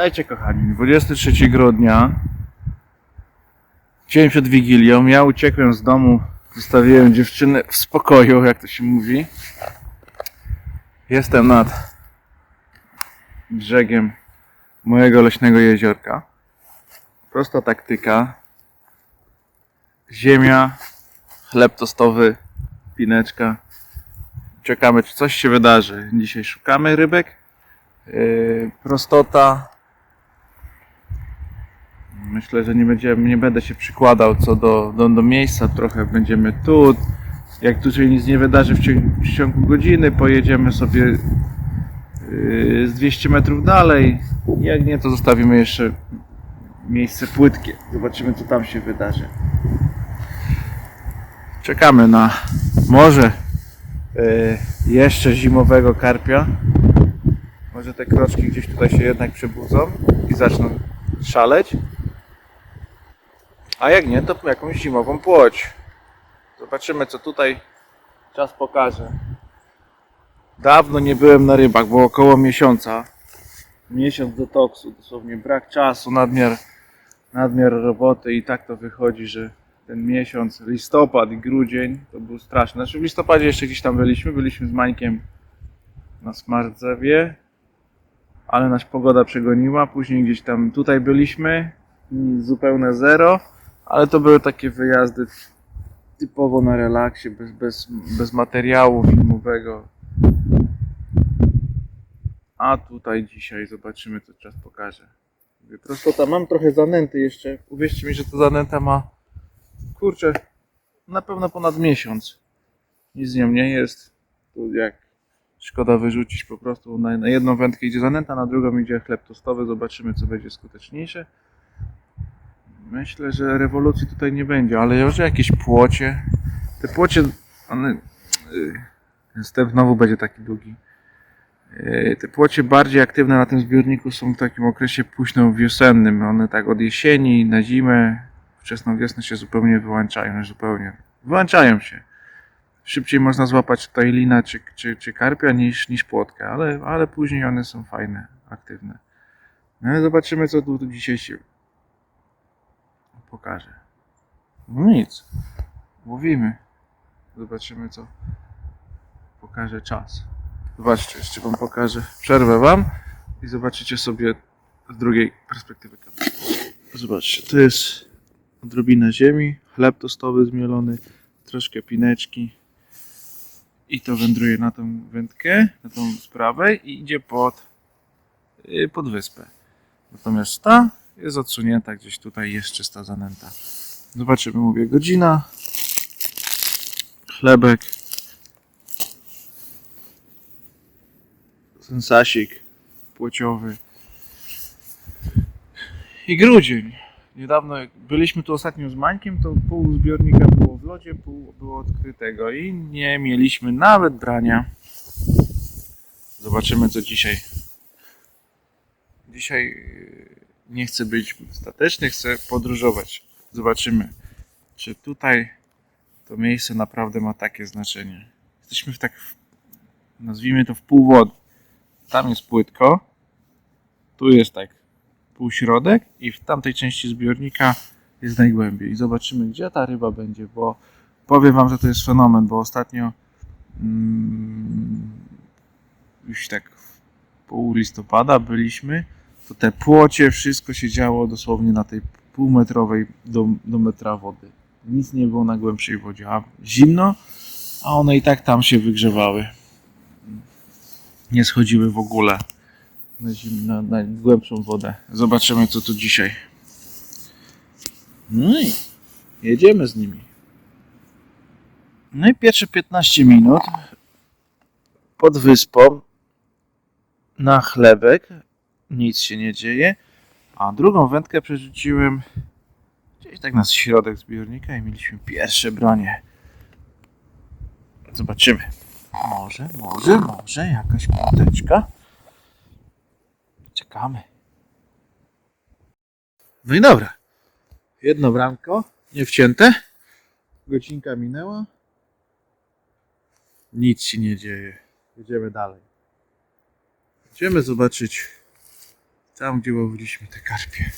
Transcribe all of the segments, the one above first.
Witajcie kochani, 23 grudnia, dzień przed Wigilią, ja uciekłem z domu, zostawiłem dziewczynę w spokoju, jak to się mówi. Jestem nad brzegiem mojego leśnego jeziorka. Prosta taktyka. Ziemia, chleb tostowy, pineczka. Czekamy, czy coś się wydarzy. Dzisiaj szukamy rybek. Yy, prostota. Myślę, że nie, będziemy, nie będę się przykładał co do, do, do miejsca. Trochę będziemy tu. Jak tu się nic nie wydarzy w ciągu, w ciągu godziny, pojedziemy sobie yy, z 200 metrów dalej. Jak nie, to zostawimy jeszcze miejsce płytkie. Zobaczymy, co tam się wydarzy. Czekamy na może yy, jeszcze zimowego karpia. Może te kroczki gdzieś tutaj się jednak przebudzą i zaczną szaleć. A jak nie, to jakąś zimową płoć. Zobaczymy, co tutaj czas pokaże. Dawno nie byłem na rybach, było około miesiąca. Miesiąc detoksu, dosłownie brak czasu, nadmiar, nadmiar roboty i tak to wychodzi, że ten miesiąc, listopad i grudzień to był straszny. Znaczy w listopadzie jeszcze gdzieś tam byliśmy, byliśmy z Mańkiem na Smartzewie, ale nas pogoda przegoniła. Później gdzieś tam tutaj byliśmy, zupełne zero, ale to były takie wyjazdy typowo na relaksie, bez, bez, bez materiału filmowego. A tutaj dzisiaj zobaczymy, co czas pokaże. Mówię, Prostota, mam trochę zanęty jeszcze. Uwierzcie mi, że to zanęta ma, kurczę, na pewno ponad miesiąc. Nic z nią nie jest. Tu jak Szkoda wyrzucić po prostu. Na, na jedną wędkę idzie zanęta, na drugą idzie chleb tostowy. Zobaczymy, co będzie skuteczniejsze. Myślę, że rewolucji tutaj nie będzie, ale już jakieś płocie. Te płocie, one. Yy, Wstęp znowu będzie taki długi. Yy, Te płocie bardziej aktywne na tym zbiorniku są w takim okresie późno-wiosennym. One tak od jesieni na zimę, wczesną wiosnę się zupełnie wyłączają. Zupełnie. Wyłączają się szybciej można złapać tutaj lina czy, czy, czy karpia niż, niż płotkę, ale, ale później one są fajne, aktywne. No ale zobaczymy co tu dzisiaj się pokaże. No nic. Łowimy. Zobaczymy co pokaże czas. Zobaczcie, jeszcze wam pokażę. Przerwę wam i zobaczycie sobie z drugiej perspektywy kamery. Zobaczcie, to jest odrobina ziemi, chleb tostowy zmielony, troszkę pineczki, i to wędruje na tą wędkę, na tą z prawej i idzie pod, yy, pod wyspę. Natomiast ta jest odsunięta gdzieś tutaj, jest czysta zanęta. Zobaczymy, mówię, godzina, chlebek, sensasik płciowy i grudzień. Niedawno jak byliśmy tu ostatnio z Mańkiem, to pół zbiornika było w lodzie, pół było odkrytego i nie mieliśmy nawet brania. Zobaczymy co dzisiaj. Dzisiaj nie chcę być stateczny, chcę podróżować. Zobaczymy, czy tutaj to miejsce naprawdę ma takie znaczenie. Jesteśmy w tak, nazwijmy to w pół wody. Tam jest płytko, tu jest tak półśrodek i w tamtej części zbiornika jest najgłębiej. I zobaczymy, gdzie ta ryba będzie, bo powiem Wam, że to jest fenomen, bo ostatnio mm, już tak w pół listopada byliśmy, to te płocie, wszystko się działo dosłownie na tej półmetrowej do, do metra wody. Nic nie było na głębszej wodzie, a zimno, a one i tak tam się wygrzewały. Nie schodziły w ogóle na, zim, na, na głębszą wodę. Zobaczymy, co tu dzisiaj. No i jedziemy z nimi. No i pierwsze 15 minut pod wyspą na chlebek. Nic się nie dzieje. A drugą wędkę przerzuciłem gdzieś tak na środek zbiornika i mieliśmy pierwsze bronie. Zobaczymy. Może, może, może jakaś kłódeczka. Czekamy. No i dobra. Jedno bramko, nie wcięte. Godzinka minęła. Nic się nie dzieje. Jedziemy dalej. Idziemy zobaczyć Tam, gdzie łowiliśmy te karpie.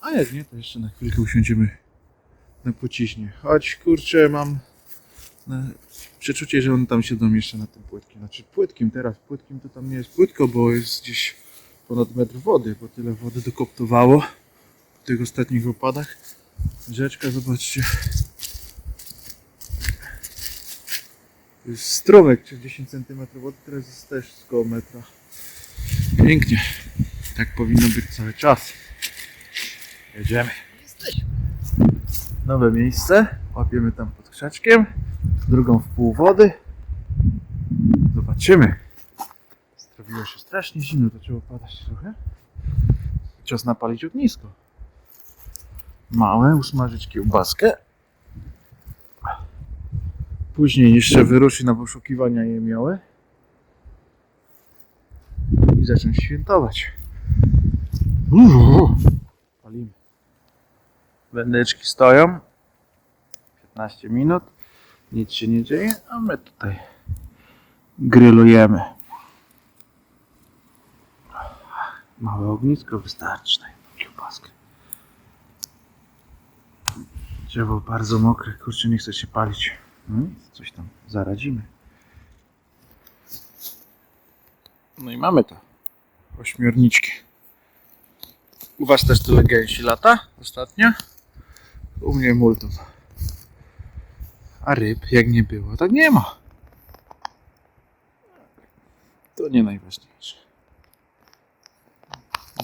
A jak nie, to jeszcze na chwilkę usiądziemy na płciźnie. Choć kurczę, mam na przeczucie, że one tam siedzą jeszcze na tym płytkim. Znaczy płytkim teraz, płytkim to tam nie jest płytko, bo jest gdzieś ponad metr wody, bo tyle wody dokoptowało w tych ostatnich opadach. Rzeczka, zobaczcie. Jest strumyk, czy 10 cm wody, teraz jest też z koło metra. Pięknie. Tak powinno być cały czas. Jedziemy. Nowe miejsce. Łapiemy tam pod krzaczkiem. Drugą w pół wody. Zobaczymy. Zrobiło się strasznie zimno, to trzeba padać trochę. Czas napalić ognisko. Małe, usmażyć kiełbaskę. Później jeszcze wyruszyć na poszukiwania jemioły. I zacząć świętować. Palimy. Wędeczki stoją. 15 minut. Nic się nie dzieje, a my tutaj grillujemy. Małe ognisko wystarczy na jedną kiełbaskę. Drzewo bardzo mokre, kurczę nie chce się palić. No, coś tam zaradzimy. No i mamy to. Ośmiorniczki. U was też tyle gęsi lata ostatnio? U mnie multum. A ryb jak nie było, tak nie ma. To nie najważniejsze.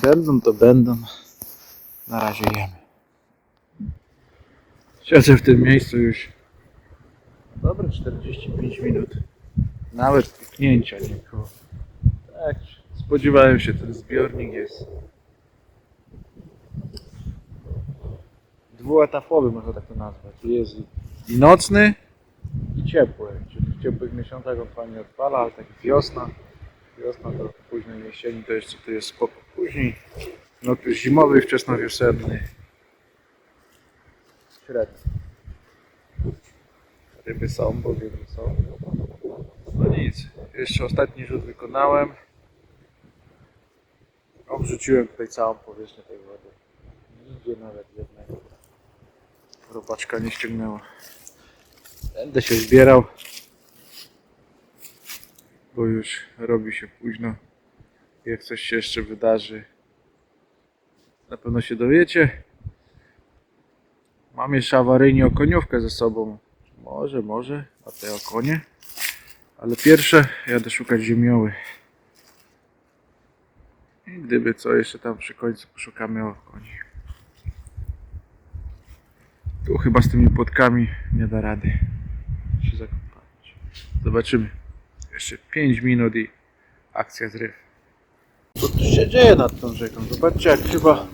Będą to będą. Na razie jemy. Siedzę w tym miejscu już dobre 45 minut. Nawet puknięcia nie było. Tak, spodziewałem się, ten zbiornik jest dwuetapowy, można tak to nazwać. Jest i nocny, i ciepły. Czyli w ciepłych miesiącach on fajnie odpala, ale tak wiosna, wiosna do późnej jesieni to jeszcze to jest spoko. Później no okres zimowy, wczesnowiosenny, średni. Ryby są, bo ryby są. No nic, jeszcze ostatni rzut wykonałem. Obrzuciłem tutaj całą powierzchnię tej wody. Nigdzie nawet jednego. Robaczka nie ściągnęła. Będę się zbierał. Bo już robi się późno. Jak coś się jeszcze wydarzy, na pewno się dowiecie. Mam jeszcze awaryjnie okoniówkę ze sobą. Może, może, a te okonie. Ale pierwsze jadę szukać ziemioły. I gdyby co, jeszcze tam przy końcu poszukamy okoni. Tu chyba z tymi płotkami nie da rady się zakopać. Zobaczymy. Jeszcze 5 minut i akcja zryw. Co tu się dzieje nad tą rzeką? Zobaczcie, jak chyba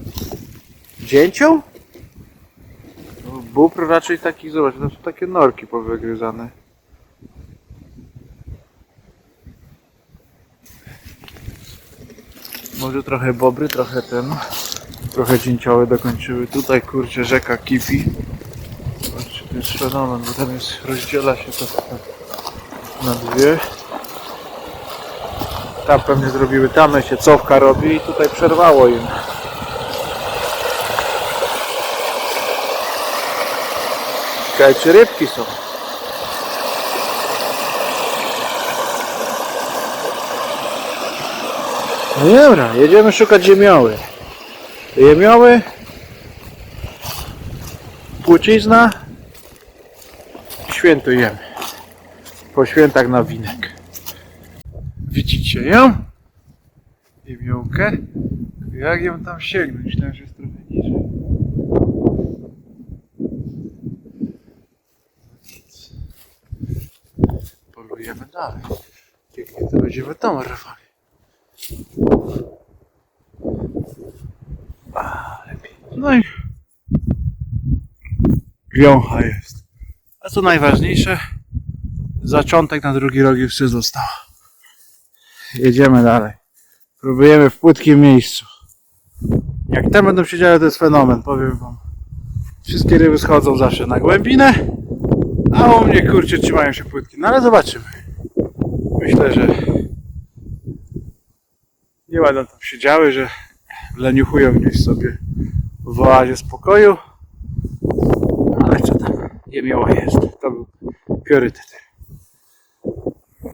dzięcioł? No, Bóbr raczej taki, zobacz, to są takie norki powygryzane. Może trochę bobry, trochę ten, trochę dzięcioły dokończyły. Tutaj kurczę rzeka kipi. Zobaczcie, to jest fenomen, bo tam jest, rozdziela się to na dwie. Tam pewnie zrobiły tamę się cofka robi i tutaj przerwało im. Ciekawe czy rybki są. No dobra, jedziemy szukać ziemioły. Ziemioły, płcizna, świętujemy. Po świętach na winek. Widzicie ją? Ziemiołkę? Jak ją tam sięgnąć? Myślałem, że jest trochę niżej. Polujemy dalej. Jak nie, to będziemy tam rwali. A, lepiej. No i wiącha jest. A co najważniejsze, zaczątek na drugi rok jeszcze został. Jedziemy dalej. Próbujemy w płytkim miejscu. Jak tam będą się działy, to jest fenomen, powiem wam. Wszystkie ryby schodzą zawsze na głębinę, a u mnie kurczę trzymają się płytki. No ale zobaczymy. Myślę, że Nie będą tam siedziały, że leniuchują gdzieś sobie w oazie spokoju. Ale co tam? Jemioła jest. To był priorytet.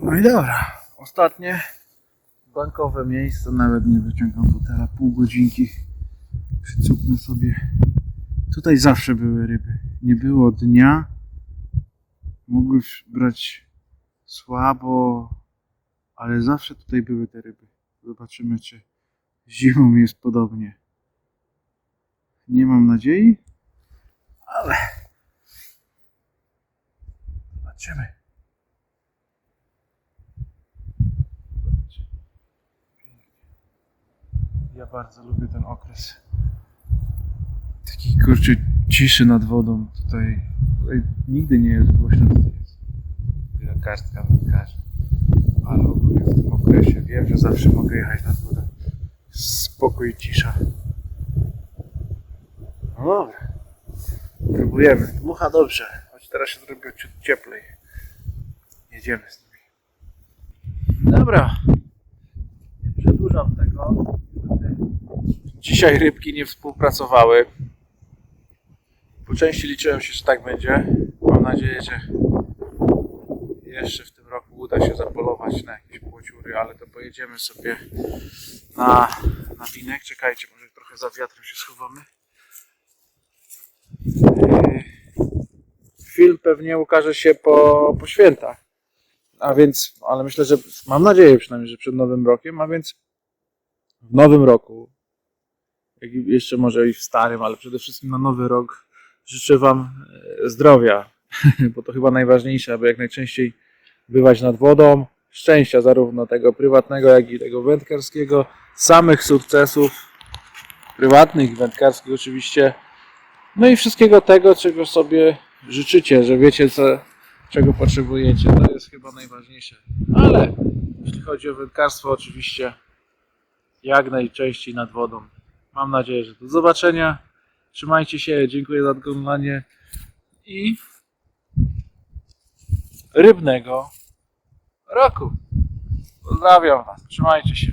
No i dobra. Ostatnie bankowe miejsce. Nawet nie wyciągam fotela pół godzinki. Przycupnę sobie. Tutaj zawsze były ryby. Nie było dnia. Mogłeś brać słabo, ale zawsze tutaj były te ryby. Zobaczymy, czy zimą jest podobnie. Nie mam nadziei, ale zobaczymy. Ja bardzo lubię ten okres. Taki kurczę ciszy nad wodą. Tutaj, tutaj nigdy nie jest głośno. Tutaj jest taka karstka wędkarzy. Ale ogólnie w tym okresie wiem, że zawsze mogę jechać nad wodę. Spokój i cisza. No dobra. Próbujemy. Dmucha dobrze. Choć teraz się zrobiło ciut cieplej. Jedziemy z nimi. Dobra. Nie przedłużam tego. Dzisiaj rybki nie współpracowały. Po części liczyłem się, że tak będzie. Mam nadzieję, że jeszcze w tym roku uda się zapolować na jakieś płociury, ale to pojedziemy sobie na, na winek. Czekajcie, może trochę za wiatrem się schowamy. Yy, Film pewnie ukaże się po, po świętach. A więc, ale myślę, że mam nadzieję przynajmniej, że przed Nowym Rokiem, a więc w Nowym Roku, jak jeszcze może i w Starym, ale przede wszystkim na Nowy Rok życzę Wam e, zdrowia, bo to chyba najważniejsze, aby jak najczęściej bywać nad wodą, szczęścia zarówno tego prywatnego, jak i tego wędkarskiego, samych sukcesów prywatnych wędkarskich oczywiście, no i wszystkiego tego, czego sobie życzycie, że wiecie, co, czego potrzebujecie. To jest chyba najważniejsze. Ale jeśli chodzi o wędkarstwo, oczywiście jak najczęściej nad wodą. Mam nadzieję, że do zobaczenia. Trzymajcie się, dziękuję za oglądanie i rybnego roku. Pozdrawiam Was, trzymajcie się.